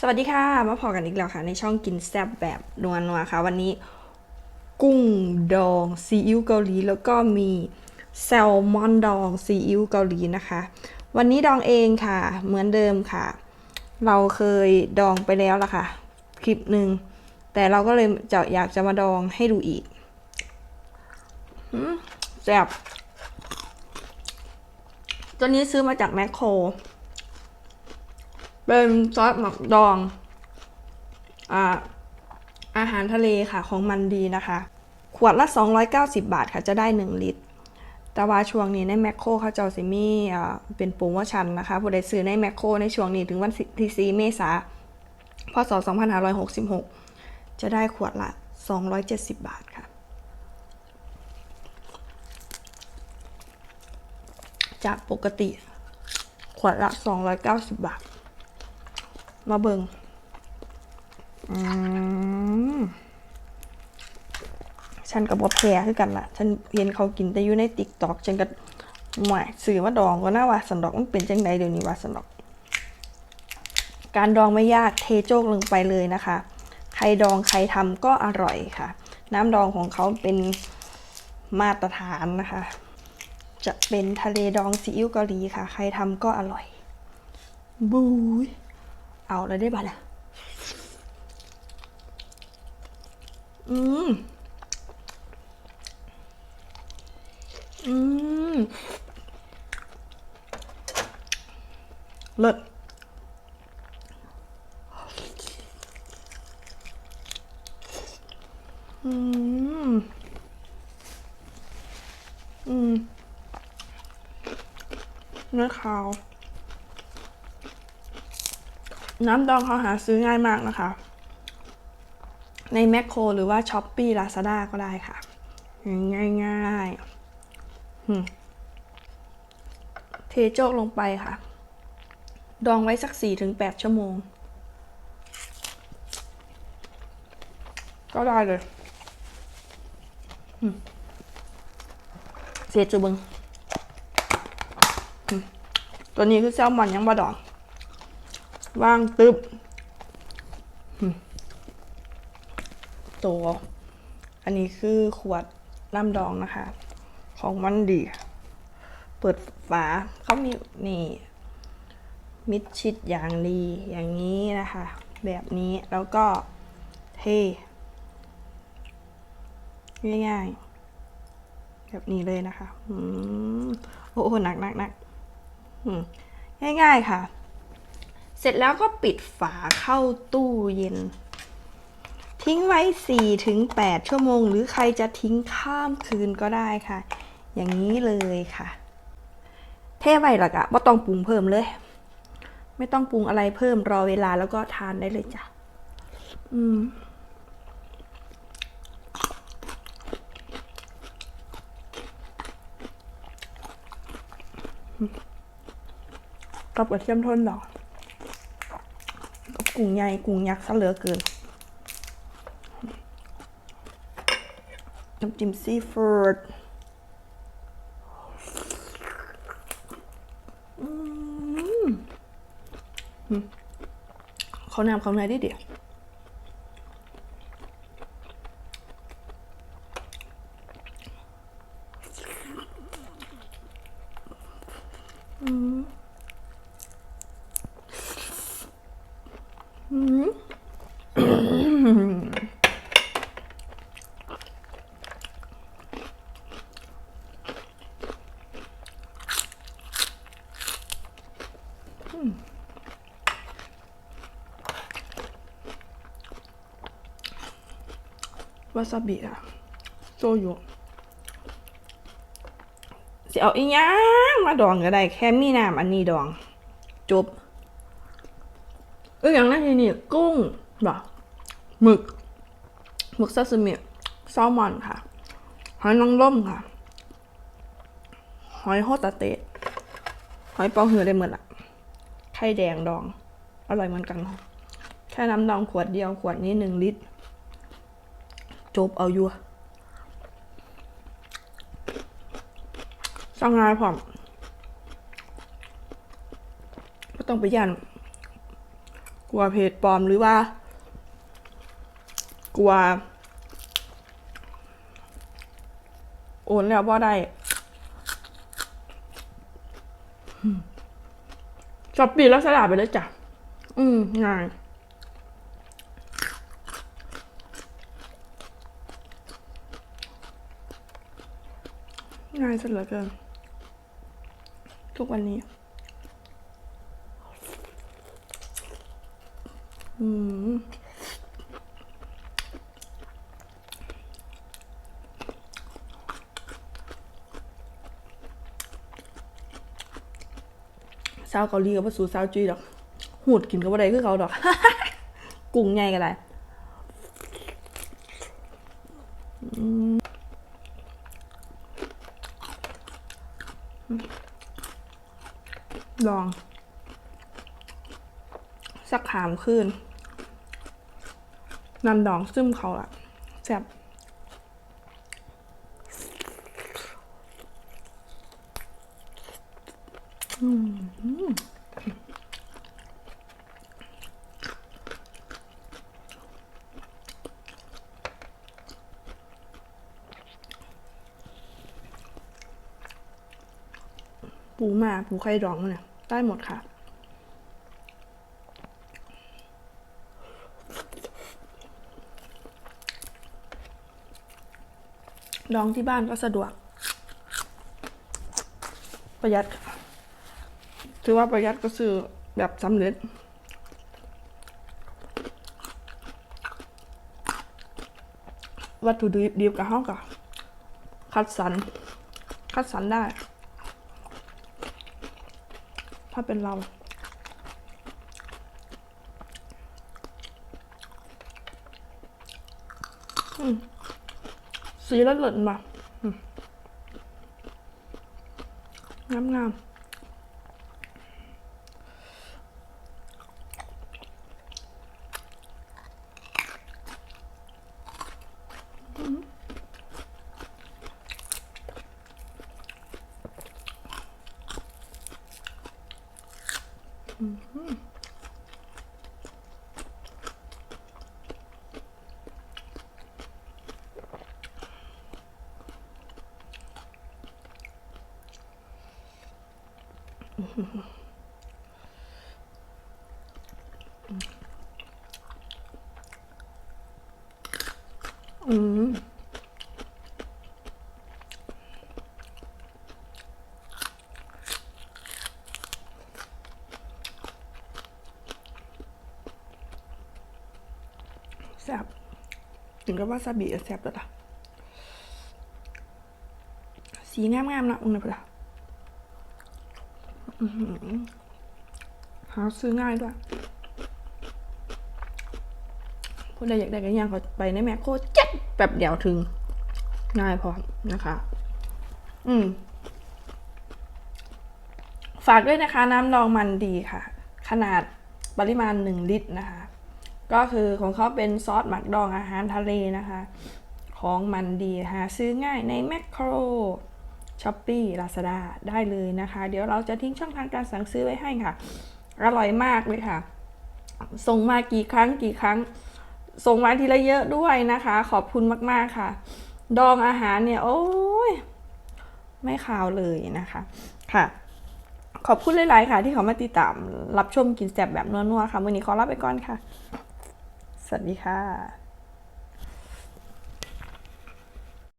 สวัสดีค่ะ มาพอกันอีกแล้วค่ะ ในช่องกินแซ่บแบบนัวนัวค่ะ วันนี้ กุ้งดองซีอิ๊วเกาหลี แล้วก็มีแซลมอนดองซีอิ๊วเกาหลีนะคะ วันนี้ดองเองค่ะ เหมือนเดิมค่ะ เราเคยดองไปแล้วล่ะค่ะ คลิปหนึ่ง แต่เราก็เลยจะอยากจะมาดองให้ดูอีกแซ่บตัวนี้ซื้อมาจากแมคโคร เป็นซอสหมักดองอ่าอาหารทะเลค่ะของมันดีนะคะ ขวดละ 290 บาทค่ะจะได้ 1 ลิตร แต่ว่าช่วงนี้ในแมคโครเขาเจ้าซิมี่เป็นโปรโมชั่นนะคะผู้ใดซื้อในแมคโครในช่วงนี้ถึงวันที่4เมษาพศ 2566 จะได้ขวดละ 270 บาทค่ะ จากปกติขวดละ 290 บาท มาเบิงฉันกับบอแพ้คือกันละฉันเห็นเขากินแต่อยู่ในติ๊กต็อกฉันก็หมายสื่อว่าดองก็น่าว่าสันดอกมันเป็นจังไดเดี๋ยวนี้ว่าสันดอก การดองไม่ยากเทโจกลงไปเลยนะคะ ใครดองใครทำก็อร่อยค่ะ น้ำดองของเขาเป็นมาตรฐานนะคะ จะเป็นทะเลดองซีอิ๊วเกาหลีค่ะ ใครทำก็อร่อยบูย เอาเลยได้บ้าล่ะอืม อืม เลิศอืม อืม เนื้อขาว น้ำดองเขาหาซื้อง่ายมากนะคะ ในแมคโครหรือว่าช้อปปี้ลาซาด้าก็ได้ค่ะ ง่ายง่ายๆเทโจกลงไปค่ะ ดองไว้สักสี่ถึงแปดชั่วโมง ก็ได้เลยเสียจูเบิงตัวนี้คือแซลมอนยังบ่ดอง ว่างตึบตัวอันนี้คือขวดน้ำดองนะคะ ของมันดี เปิดฝาเขามีนี่ มิดชิดอย่างดีอย่างนี้นะคะ แบบนี้แล้วก็เทง่ายๆ แบบนี้เลยนะคะ อืม โอ้โหหนักหนักหนักง่ายๆค่ะ เสร็จแล้วก็ปิดฝาเข้าตู้เย็น ทิ้งไว้ 4-8 ชั่วโมง หรือใครจะทิ้งข้ามคืนก็ได้ค่ะ อย่างนี้เลยค่ะเทไว้หรอกอะไม่ต้องปรุงเพิ่มเลย ไม่ต้องปรุงอะไรเพิ่มรอเวลาแล้วก็ทานได้เลยจ้ะ อืมกับกระเทียมทนดอ กุ้งใหญ่กุ้งยักษ์ซะเหลือเกินน้ำจิ้มซีฟู้ดเขานำเขาในได้เดียว วาซาบิอะโซยุสิเอาอีหยังมาดองก็ได้ แค่มีน้ำอันนี้ดอง จบเอออย่างนั้นทีนี่กุ้งบ่หมึกหมึกซาซิมิแซลมอนค่ะ หอยนางรมค่ะ หอยโฮตาเตะหอยเปาเหือได้หมดละไข่แดงดอง อร่อยเหมือนกันค่ะแค่น้ำดองขวดเดียวขวดนี้หนึ่งลิตร จบเอาอยู่สั่งงานพร้อมก็ต้องไปยันกลัวเพจปลอมหรือว่า กลัว โอนแล้วบ่ได้ช้อปปี้แล้วสลาไปเลยจ้ะ อืมง่าย ง่ายสุดเหลือเกินทุกวันนี้ อืมสาวเกาหลีกับว่าสูสาวจีดอก หูดกินกับว่าใดคือเขาดอก กุ้งไงกันไร ลอง สักขามขึ้นนำดองซึมเขาละแซ่บ ปูมาปูไข่ดองเนี่ยได้หมดค่ะ ดองที่บ้านก็สะดวก ประหยัดถือว่าประหยัดก็คือแบบสำเร็จวัตถุดิบดิบกับห้องกับคัดสรรคัดสรรได้ ถ้าเป็นเรา สีละเหลินมา งามงามอืม อืมอืมแซ่บถึงกับว่าซาบิแซ่บแล้วล่ะสีงามๆนะอุ้งนะพ่ออื้อหือหาซื้อง่ายด้วยคนใดอยากได้กันย่างก็ไปในแมคโครเจ็ดแบบเดียวถึง ง่ายพอนะคะ อืม ฝากด้วยนะคะ น้ำดองมันดีค่ะ ขนาดปริมาณ1ลิตรนะคะ ก็คือของเขาเป็นซอสหมักดองอาหารทะเลนะคะ ของมันดีหาซื้อง่ายในแมคโครช้อปปี้ลาซาด้าได้เลยนะคะ เดี๋ยวเราจะทิ้งช่องทางการสั่งซื้อไว้ให้ค่ะ อร่อยมากเลยค่ะ ส่งมากี่ครั้งกี่ครั้ง ส่งมาทีละเยอะด้วยนะคะ ขอบคุณมากๆค่ะ ดองอาหารเนี่ย โอ้ย ไม่ขาวเลยนะคะค่ะ ขอบคุณหลาย ๆ ค่ะ ที่เขามาติดตามรับชมกินแซ่บแบบนัว ๆ ค่ะ วันนี้ขอลาไปก่อนค่ะ สวัสดีค่ะ